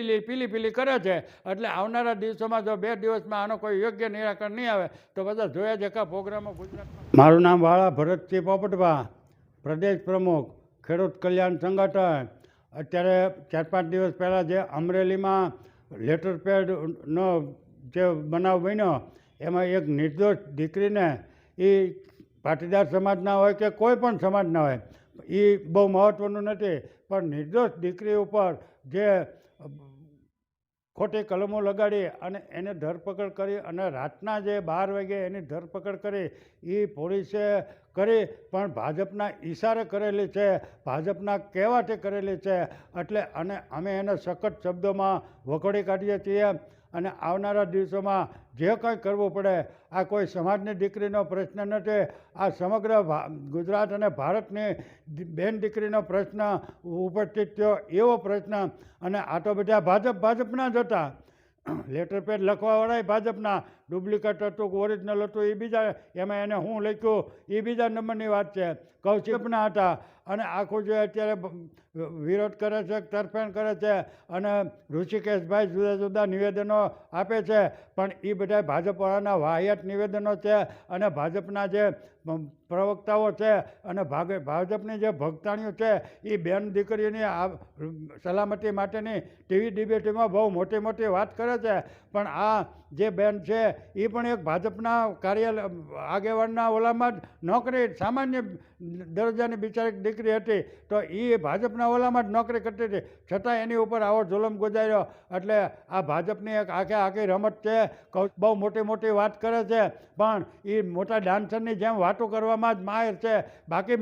પીલી પીલી પીલી કરે છે. એટલે આવનારા દિવસોમાં જો બે દિવસમાં આનો કોઈ યોગ્ય નિરાકરણ નહીં આવે, તો બધા જોયા જેકા પ્રોગ્રામો ગુજરાતમાં. મારું નામ વાળા ભરતસિંહ પોપટભા, પ્રદેશ પ્રમુખ, ખેડૂત કલ્યાણ સંગઠન. અત્યારે ચાર પાંચ દિવસ પહેલાં જે અમરેલીમાં લેટર પેડનો જે બનાવ બન્યો, એમાં એક નિર્દોષ દીકરીને એ પાટીદાર સમાજના હોય કે કોઈ પણ સમાજના હોય એ બહુ મહત્ત્વનું નથી, પણ નિર્દોષ દીકરી ઉપર જે ખોટી કલમો લગાડી અને એને ધરપકડ કરી અને રાતના જે બાર વાગે એની ધરપકડ કરી એ પોલીસે કરી, પણ ભાજપના ઈશારે કરેલી છે, ભાજપના કહેવાથી કરેલી છે, એટલે અને અમે એને સખત શબ્દોમાં વખોડી કાઢીએ છીએ. અને આવનારા દિવસોમાં જે કંઈ કરવું પડે, આ કોઈ સમાજની દીકરીનો પ્રશ્ન નથી. આ સમગ્ર ગુજરાત અને ભારતની બેન દીકરીનો પ્રશ્ન ઉપસ્થિત થયો એવો પ્રશ્ન. અને આ તો બધા ભાજપ, ભાજપના જ હતા. લેટર પેડ લખવાવાળાય ભાજપના, ડુપ્લિકેટ હતું કે ઓરિજિનલ હતું એ બીજા, એમાં એને હું લખ્યું, એ બીજા નંબરની વાત છે. કૌશિકના હતા. અને આખું જે અત્યારે વિરોધ કરે છે, તરફેણ કરે છે અને ઋષિકેશભાઈ જુદા જુદા નિવેદનો આપે છે. પણ એ બધા ભાજપવાળાના વાહિયાત નિવેદનો છે અને ભાજપના જે પ્રવક્તાઓ છે અને ભાજપની જે ભક્તાણીઓ છે એ બેન દીકરીઓની આ સલામતી માટેની ટીવી ડિબેટમાં બહુ મોટી મોટી વાત કરે છે. પણ આ જે બેન છે એ પણ એક ભાજપના કાર્યાલય આગેવાનના ઓલામાં જ નોકરી, સામાન્ય દરજ્જાની બિચારી દીકરી હતી, તો એ ભાજપના ઓલામાં જ નોકરી કરતી હતી. છતાં એની ઉપર આવો જુલમ ગુજાર્યો. એટલે આ ભાજપની એક આખે આખી રમત છે. બહુ મોટી મોટી વાત કરે છે. પણ એ મોટા ડાન્સરની જેમ વાતો કરવામાં જ માહિર છે. બાકી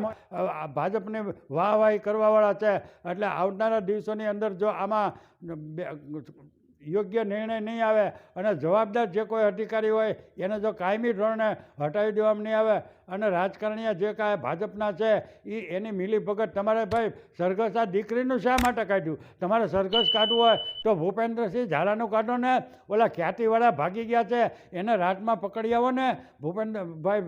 ભાજપની વાહવાહી કરવાવાળા છે. એટલે આવનારા દિવસોની અંદર જો આમાં યોગ્ય નિર્ણય નહીં આવે અને જવાબદાર જે કોઈ અધિકારી હોય, એને જો કાયમી ધોરણે હટાવી દેવામાં નહીં આવે અને રાજકારણીય જે કાંઈ ભાજપના છે એ એની મિલીભગત તમારે ભાઈ સરઘસ આ દીકરીનું શા માટે કાઢ્યું? તમારે સરઘસ કાઢવું હોય તો ભૂપેન્દ્રસિંહ ઝાલાનું કાઢો ને. ઓલા ખ્યાતિવાળા ભાગી ગયા છે એને રાતમાં પકડી આવો ને. ભૂપેન્દ્રભાઈ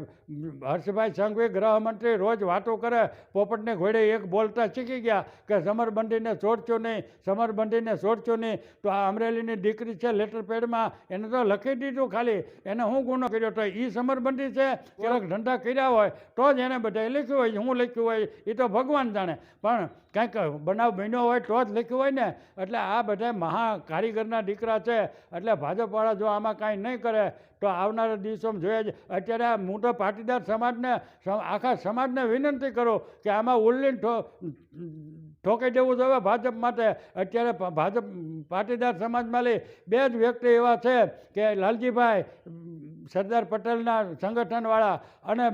હર્ષભાઈ સંઘવી ગૃહમંત્રી રોજ વાતો કરે પોપટને ઘોડે એક બોલતા શીખી ગયા કે સમરબંધીને છોડશો નહીં સમરબંધીને છોડશો નહીં. તો આ અમરેલીની દીકરી છે લેટર પેડમાં એને તો લખી દીધું ખાલી. એને હું ગુનો કર્યો તો એ સમરબંધી છે? ક્યારેક ધંધા કર્યા હોય તો જ એને બધાએ લખ્યું હોય હું લખ્યું હોય એ તો ભગવાન જાણે. પણ કંઈક બનાવ બન્યો હોય તો જ લખ્યું હોય ને. એટલે આ બધા મહા કારીગરના દીકરા છે. એટલે ભાજપવાળા જો આમાં કાંઈ નહીં કરે, તો આવનારા દિવસોમાં જોઈએ જ. અત્યારે હું તો પાટીદાર સમાજને આખા સમાજને વિનંતી કરું કે આમાં ઉલ્લીન ઠોકાઈ દેવું જોઈએ ભાજપ માટે. અત્યારે ભાજપ પાટીદાર સમાજમાં લઈ બે જ વ્યક્તિ એવા છે કે લાલજીભાઈ સરદાર પટેલના સંગઠનવાળા અને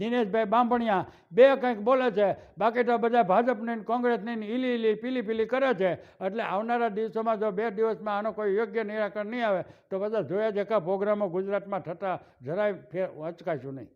દિનેશભાઈ બાંભણિયા બે કંઈક બોલે છે, બાકી તો બધા ભાજપની કોંગ્રેસની ઈલી ઈલી પીલી પીલી કરે છે. એટલે આવનારા દિવસોમાં જો બે દિવસમાં આનો કોઈ યોગ્ય નિરાકરણ નહીં આવે, તો બધા જોયા જેકા પ્રોગ્રામો ગુજરાતમાં થતા જરાય ફેર અચકાશું નહીં.